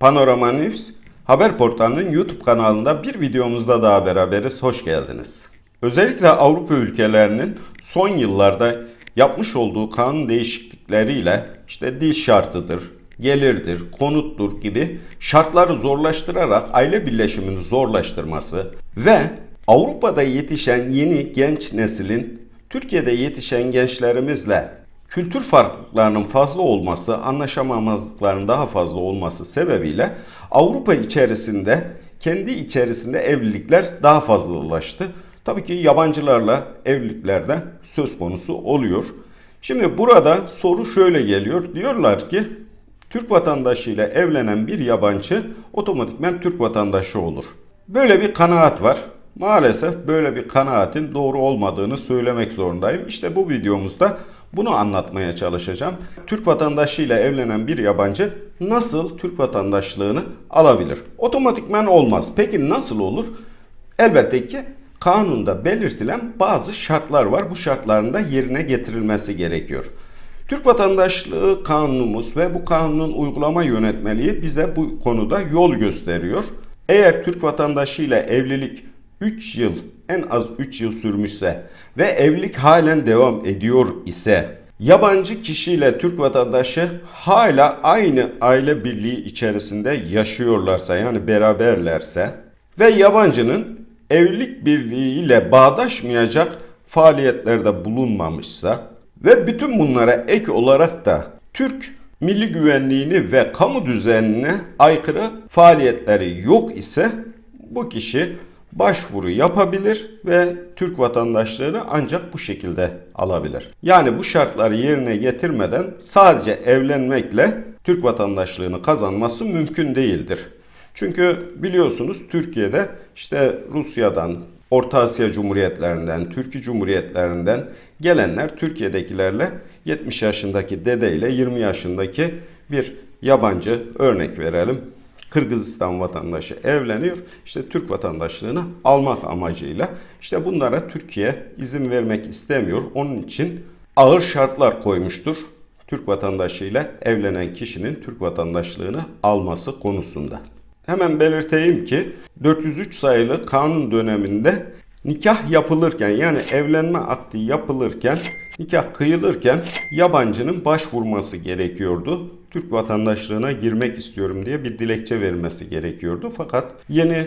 Panorama News haber portalının YouTube kanalında bir videomuzda daha beraberiz. Hoş geldiniz. Özellikle Avrupa ülkelerinin son yıllarda yapmış olduğu kanun değişiklikleriyle işte dil şartıdır, gelirdir, konuttur gibi şartları zorlaştırarak aile birleşimini zorlaştırması ve Avrupa'da yetişen yeni genç neslin Türkiye'de yetişen gençlerimizle kültür farklılıklarının fazla olması, anlaşamamazlıkların daha fazla olması sebebiyle Avrupa içerisinde kendi içerisinde evlilikler daha fazlalaştı. Tabii ki yabancılarla evliliklerde söz konusu oluyor. Şimdi burada soru şöyle geliyor. Diyorlar ki Türk vatandaşıyla evlenen bir yabancı otomatikmen Türk vatandaşı olur. Böyle bir kanaat var. Maalesef böyle bir kanaatin doğru olmadığını söylemek zorundayım. İşte bu videomuzda bunu anlatmaya çalışacağım. Türk vatandaşıyla evlenen bir yabancı nasıl Türk vatandaşlığını alabilir? Otomatikmen olmaz. Peki nasıl olur? Elbette ki kanunda belirtilen bazı şartlar var. Bu şartların da yerine getirilmesi gerekiyor. Türk vatandaşlığı kanunumuz ve bu kanunun uygulama yönetmeliği bize bu konuda yol gösteriyor. Eğer Türk vatandaşıyla evlilik 3 yıl en az 3 yıl sürmüşse ve evlilik halen devam ediyor ise yabancı kişiyle Türk vatandaşı hala aynı aile birliği içerisinde yaşıyorlarsa yani beraberlerse ve yabancının evlilik birliğiyle bağdaşmayacak faaliyetlerde bulunmamışsa ve bütün bunlara ek olarak da Türk milli güvenliğini ve kamu düzenine aykırı faaliyetleri yok ise bu kişi başvuru yapabilir ve Türk vatandaşlığını ancak bu şekilde alabilir. Yani bu şartları yerine getirmeden sadece evlenmekle Türk vatandaşlığını kazanması mümkün değildir. Çünkü biliyorsunuz Türkiye'de işte Rusya'dan, Orta Asya Cumhuriyetlerinden, Türkiye Cumhuriyetlerinden gelenler Türkiye'dekilerle 70 yaşındaki dede ile 20 yaşındaki bir yabancı örnek verelim. Kırgızistan vatandaşı evleniyor. İşte Türk vatandaşlığını almak amacıyla işte bunlara Türkiye izin vermek istemiyor. Onun için ağır şartlar koymuştur. Türk vatandaşıyla evlenen kişinin Türk vatandaşlığını alması konusunda. Hemen belirteyim ki 403 sayılı kanun döneminde nikah yapılırken yani evlenme akdi yapılırken nikah kıyılırken yabancının başvurması gerekiyordu. Türk vatandaşlığına girmek istiyorum diye bir dilekçe vermesi gerekiyordu. Fakat yeni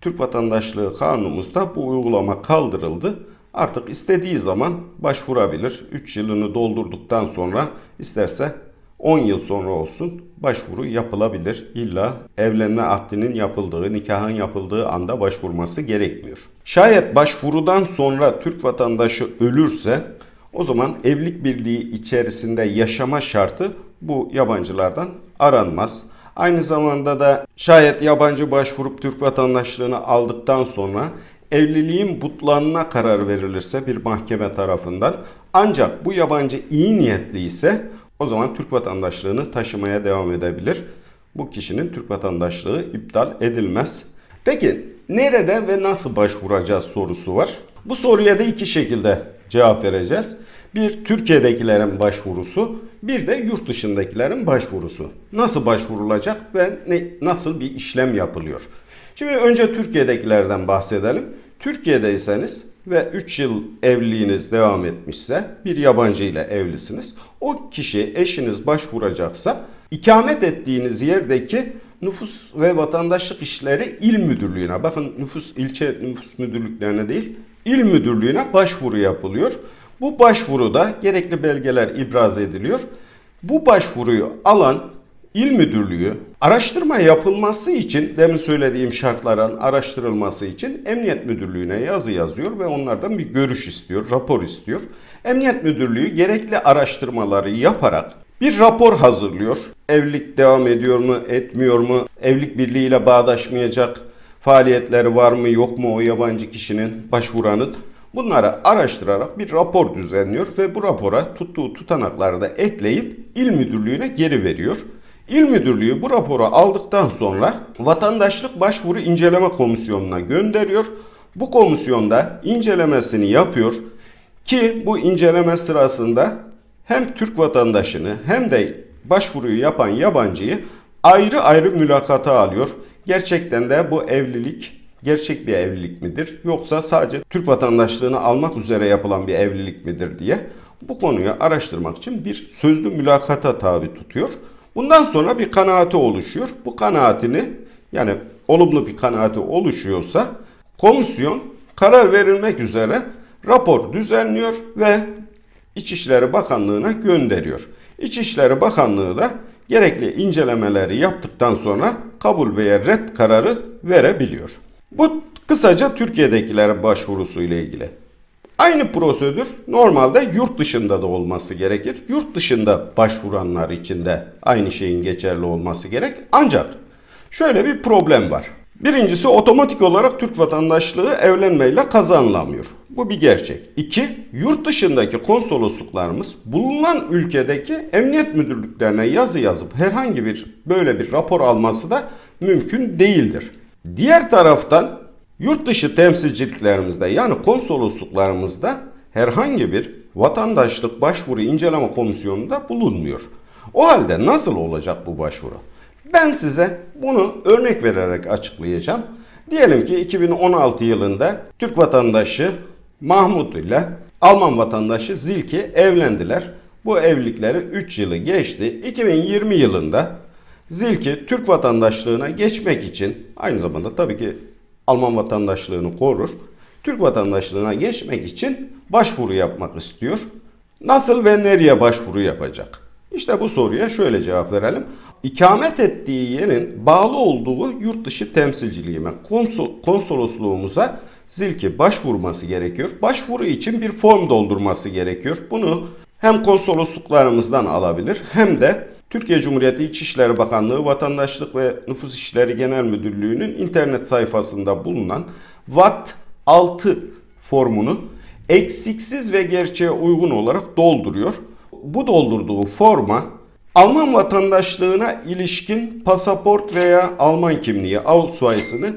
Türk vatandaşlığı kanunumuzda bu uygulama kaldırıldı. Artık istediği zaman başvurabilir. 3 yılını doldurduktan sonra isterse 10 yıl sonra olsun başvuru yapılabilir. İlla evlenme akdinin yapıldığı, nikahın yapıldığı anda başvurması gerekmiyor. Şayet başvurudan sonra Türk vatandaşı ölürse o zaman evlilik birliği içerisinde yaşama şartı bu yabancılardan aranmaz. Aynı zamanda da şayet yabancı başvurup Türk vatandaşlığını aldıktan sonra evliliğin butlanına karar verilirse bir mahkeme tarafından ancak bu yabancı iyi niyetli ise o zaman Türk vatandaşlığını taşımaya devam edebilir. Bu kişinin Türk vatandaşlığı iptal edilmez. Peki nerede ve nasıl başvuracağız sorusu var. Bu soruya da iki şekilde cevap vereceğiz. Bir Türkiye'dekilerin başvurusu, bir de yurt dışındakilerin başvurusu. Nasıl başvurulacak ve ne, nasıl bir işlem yapılıyor? Şimdi önce Türkiye'dekilerden bahsedelim. Türkiye'deyseniz ve 3 yıl evliliğiniz devam etmişse bir yabancı ile evlisiniz. O kişi eşiniz başvuracaksa ikamet ettiğiniz yerdeki nüfus ve vatandaşlık işleri il müdürlüğüne bakın nüfus ilçe nüfus müdürlüklerine değil il müdürlüğüne başvuru yapılıyor. Bu başvuruda gerekli belgeler ibraz ediliyor. Bu başvuruyu alan İl Müdürlüğü araştırma yapılması için demin söylediğim şartların araştırılması için Emniyet Müdürlüğü'ne yazı yazıyor ve onlardan bir görüş istiyor, rapor istiyor. Emniyet Müdürlüğü gerekli araştırmaları yaparak bir rapor hazırlıyor. Evlilik devam ediyor mu, etmiyor mu? Evlilik birliğiyle bağdaşmayacak faaliyetleri var mı, yok mu o yabancı kişinin, başvuranın? Bunları araştırarak bir rapor düzenliyor ve bu rapora tuttuğu tutanakları da ekleyip il müdürlüğüne geri veriyor. İl Müdürlüğü bu raporu aldıktan sonra Vatandaşlık Başvuru İnceleme Komisyonu'na gönderiyor. Bu komisyonda incelemesini yapıyor ki bu inceleme sırasında hem Türk vatandaşını hem de başvuruyu yapan yabancıyı ayrı ayrı mülakata alıyor. Gerçekten de bu evlilik gerçek bir evlilik midir yoksa sadece Türk vatandaşlığını almak üzere yapılan bir evlilik midir diye bu konuyu araştırmak için bir sözlü mülakata tabi tutuyor. Bundan sonra bir kanaati oluşuyor. Bu kanaatini yani olumlu bir kanaati oluşuyorsa komisyon karar verilmek üzere rapor düzenliyor ve İçişleri Bakanlığı'na gönderiyor. İçişleri Bakanlığı da gerekli incelemeleri yaptıktan sonra kabul veya red kararı verebiliyor. Bu kısaca Türkiye'dekilerin başvurusu ile ilgili. Aynı prosedür normalde yurt dışında da olması gerekir. Yurt dışında başvuranlar için de aynı şeyin geçerli olması gerek. Ancak şöyle bir problem var. Birincisi otomatik olarak Türk vatandaşlığı evlenmeyle kazanılamıyor. Bu bir gerçek. İki, yurt dışındaki konsolosluklarımız bulunan ülkedeki emniyet müdürlüklerine yazı yazıp herhangi bir böyle bir rapor alması da mümkün değildir. Diğer taraftan yurt dışı temsilciliklerimizde yani konsolosluklarımızda herhangi bir vatandaşlık başvuru inceleme komisyonunda bulunmuyor. O halde nasıl olacak bu başvuru? Ben size bunu örnek vererek açıklayacağım. Diyelim ki 2016 yılında Türk vatandaşı Mahmut ile Alman vatandaşı Zilki evlendiler. Bu evlilikleri 3 yılı geçti. 2020 yılında Zilki Türk vatandaşlığına geçmek için aynı zamanda tabii ki Alman vatandaşlığını korur. Türk vatandaşlığına geçmek için başvuru yapmak istiyor. Nasıl ve nereye başvuru yapacak? İşte bu soruya şöyle cevap verelim. İkamet ettiği yerin bağlı olduğu yurt dışı temsilciliğime, konsol, konsolosluğumuza zilki başvurması gerekiyor. Başvuru için bir form doldurması gerekiyor. Bunu hem konsolosluklarımızdan alabilir hem de Türkiye Cumhuriyeti İçişleri Bakanlığı Vatandaşlık ve Nüfus İşleri Genel Müdürlüğü'nün internet sayfasında bulunan VAT 6 formunu eksiksiz ve gerçeğe uygun olarak dolduruyor. Bu doldurduğu forma Alman vatandaşlığına ilişkin pasaport veya Alman kimliği Ausweis'ını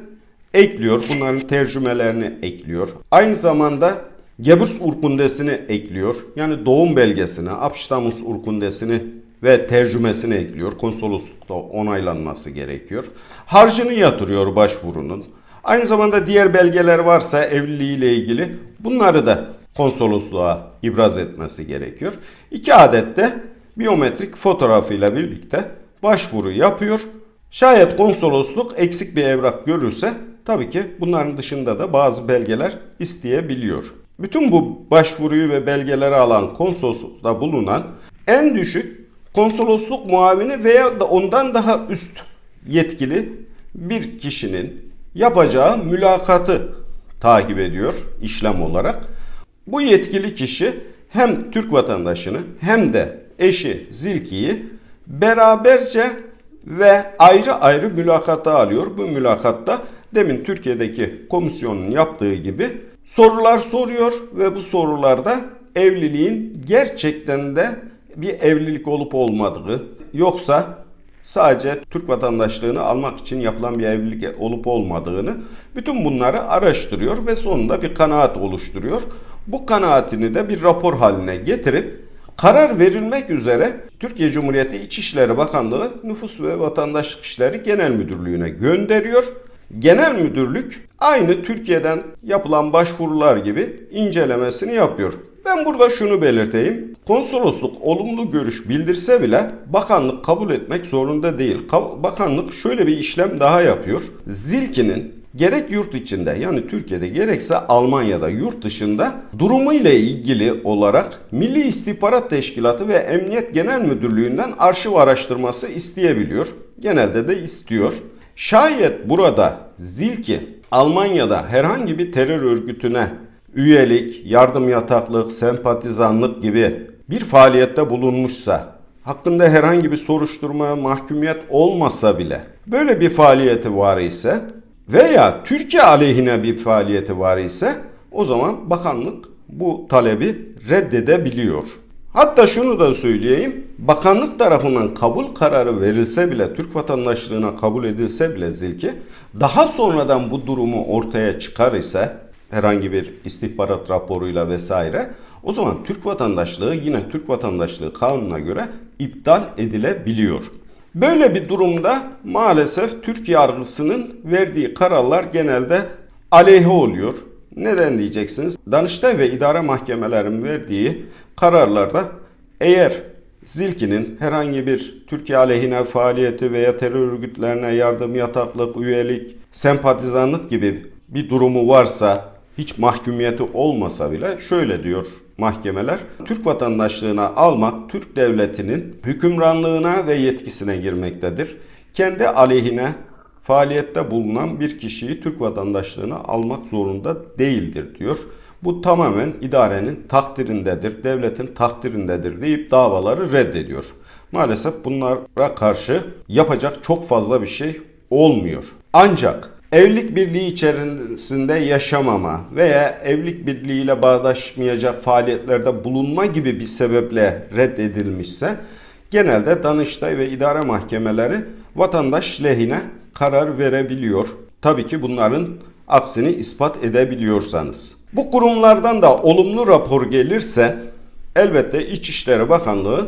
ekliyor. Bunların tercümelerini ekliyor. Aynı zamanda Geburtsurkundesini ekliyor. Yani doğum belgesini, Abstammungsurkundesini ve tercümesini ekliyor. Konsoloslukta onaylanması gerekiyor. Harcını yatırıyor başvurunun. Aynı zamanda diğer belgeler varsa evliliğiyle ilgili bunları da konsolosluğa ibraz etmesi gerekiyor. İki adet de biyometrik fotoğrafıyla birlikte başvuru yapıyor. Şayet konsolosluk eksik bir evrak görürse tabii ki bunların dışında da bazı belgeler isteyebiliyor. Bütün bu başvuruyu ve belgeleri alan konsoloslukta bulunan en düşük konsolosluk muavini veya da ondan daha üst yetkili bir kişinin yapacağı mülakatı takip ediyor işlem olarak. Bu yetkili kişi hem Türk vatandaşını hem de eşi Zilki'yi beraberce ve ayrı ayrı mülakata alıyor. Bu mülakatta demin Türkiye'deki komisyonun yaptığı gibi sorular soruyor ve bu sorularda evliliğin gerçekten de bir evlilik olup olmadığı yoksa sadece Türk vatandaşlığını almak için yapılan bir evlilik olup olmadığını bütün bunları araştırıyor ve sonunda bir kanaat oluşturuyor. Bu kanaatini de bir rapor haline getirip karar verilmek üzere Türkiye Cumhuriyeti İçişleri Bakanlığı Nüfus ve Vatandaşlık İşleri Genel Müdürlüğü'ne gönderiyor. Genel müdürlük aynı Türkiye'den yapılan başvurular gibi incelemesini yapıyor. Ben burada şunu belirteyim. Konsolosluk olumlu görüş bildirse bile bakanlık kabul etmek zorunda değil. Bakanlık şöyle bir işlem daha yapıyor. Zilki'nin gerek yurt içinde yani Türkiye'de gerekse Almanya'da yurt dışında durumu ile ilgili olarak Milli İstihbarat Teşkilatı ve Emniyet Genel Müdürlüğü'nden arşiv araştırması isteyebiliyor. Genelde de istiyor. Şayet burada Zilki Almanya'da herhangi bir terör örgütüne üyelik, yardım yataklık, sempatizanlık gibi bir faaliyette bulunmuşsa, hakkında herhangi bir soruşturma, mahkumiyet olmasa bile böyle bir faaliyeti var ise veya Türkiye aleyhine bir faaliyeti var ise o zaman bakanlık bu talebi reddedebiliyor. Hatta şunu da söyleyeyim. Bakanlık tarafından kabul kararı verilse bile, Türk vatandaşlığına kabul edilse bile zilki, daha sonradan bu durumu ortaya çıkar ise herhangi bir istihbarat raporuyla vesaire o zaman Türk vatandaşlığı yine Türk vatandaşlığı kanununa göre iptal edilebiliyor. Böyle bir durumda maalesef Türk yargısının verdiği kararlar genelde aleyhe oluyor. Neden diyeceksiniz? Danıştay ve idare mahkemelerin verdiği kararlarda eğer Zilki'nin herhangi bir Türkiye aleyhine faaliyeti veya terör örgütlerine yardım, yataklık, üyelik, sempatizanlık gibi bir durumu varsa hiç mahkumiyeti olmasa bile şöyle diyor mahkemeler. Türk vatandaşlığına almak Türk devletinin hükümranlığına ve yetkisine girmektedir. Kendi aleyhine faaliyette bulunan bir kişiyi Türk vatandaşlığına almak zorunda değildir diyor. Bu tamamen idarenin takdirindedir, devletin takdirindedir deyip davaları reddediyor. Maalesef bunlara karşı yapacak çok fazla bir şey olmuyor. Ancak evlilik birliği içerisinde yaşamama veya evlilik birliğiyle bağdaşmayacak faaliyetlerde bulunma gibi bir sebeple reddedilmişse genelde Danıştay ve idare mahkemeleri vatandaş lehine karar verebiliyor. Tabii ki bunların aksini ispat edebiliyorsanız. Bu kurumlardan da olumlu rapor gelirse elbette İçişleri Bakanlığı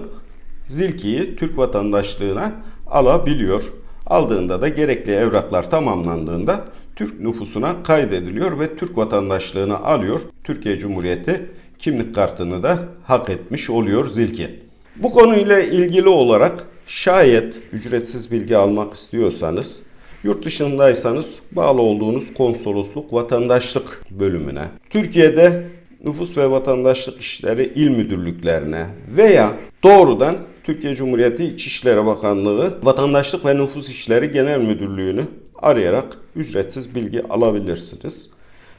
Zilki'yi Türk vatandaşlığına alabiliyor. Aldığında da gerekli evraklar tamamlandığında Türk nüfusuna kaydediliyor ve Türk vatandaşlığını alıyor. Türkiye Cumhuriyeti kimlik kartını da hak etmiş oluyor Zilki. Bu konuyla ilgili olarak şayet ücretsiz bilgi almak istiyorsanız Yurt dışındaysanız bağlı olduğunuz konsolosluk vatandaşlık bölümüne, Türkiye'de nüfus ve vatandaşlık işleri il müdürlüklerine veya doğrudan Türkiye Cumhuriyeti İçişleri Bakanlığı Vatandaşlık ve Nüfus İşleri Genel Müdürlüğü'nü arayarak ücretsiz bilgi alabilirsiniz.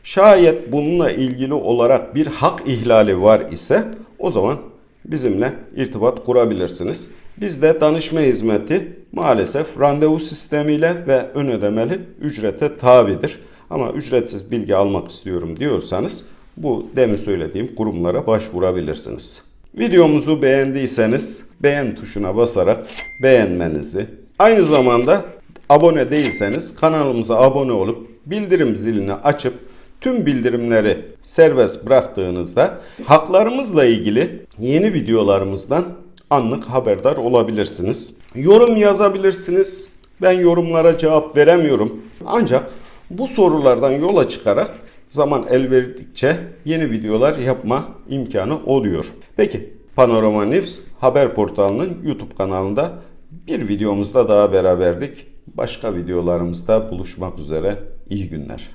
Şayet bununla ilgili olarak bir hak ihlali var ise o zaman bizimle irtibat kurabilirsiniz. Bizde danışma hizmeti maalesef randevu sistemiyle ve ön ödemeli ücrete tabidir. Ama ücretsiz bilgi almak istiyorum diyorsanız bu demin söylediğim kurumlara başvurabilirsiniz. Videomuzu beğendiyseniz beğen tuşuna basarak beğenmenizi, aynı zamanda abone değilseniz kanalımıza abone olup bildirim zilini açıp tüm bildirimleri serbest bıraktığınızda haklarımızla ilgili yeni videolarımızdan anlık haberdar olabilirsiniz. Yorum yazabilirsiniz. Ben yorumlara cevap veremiyorum. Ancak bu sorulardan yola çıkarak zaman el verdikçe yeni videolar yapma imkanı oluyor. Peki Panorama News haber portalının YouTube kanalında bir videomuzda daha beraberdik. Başka videolarımızda buluşmak üzere. İyi günler.